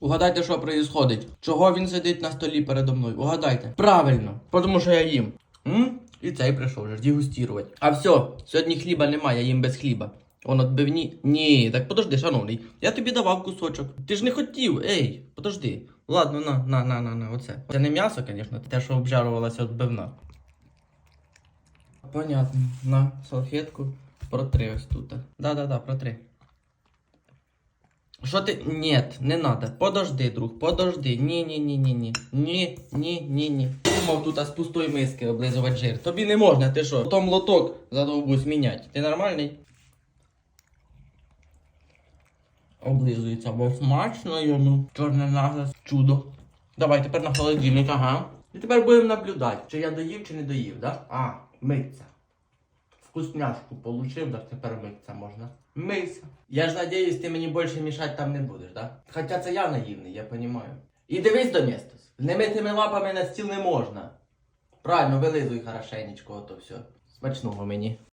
Угадайте, що происходить? Чого він сидить на столі передо мною? Угадайте. Правильно, тому що я їм. М? І цей прийшов вже дегустувати. А все, сьогодні хліба немає, я їм без хліба. Он отбивні. Ні, так подожди, шановний. Я тобі давав кусочок. Ти ж не хотів, ей, подожди. Ладно, на, на, на, на, на, оце. Це не м'ясо, звісно, те, що обжарувалося відбивна. Понятно. На салфетку протри ось тут. Да-да-да, протри. Що ти. Нет, не надо. Подожди, друг, подожди. Ні, ні, ні, ні, ні. Ні, ні, ні, ні. Думав тут з пустої миски облизувати жир. Тобі не можна, ти що? Потім лоток задовбусь міняти. Ти нормальний? Облизується, бо смачно йому. Чорне нагле чудо. Давай тепер на холодильник, ага. І тепер будемо наблюдати, чи я доїв, чи не доїв, да? А, миться. Вкусняшку получив, так тепер миться можна. Мийся. Я ж надіюсь, ти мені більше мішати там не будеш, да? Хоча це я наївний, я розумію. І дивись, Доместос, з немитими лапами на стіл не можна. Правильно, вилизуй хорошенечко, ото все. Смачного мені.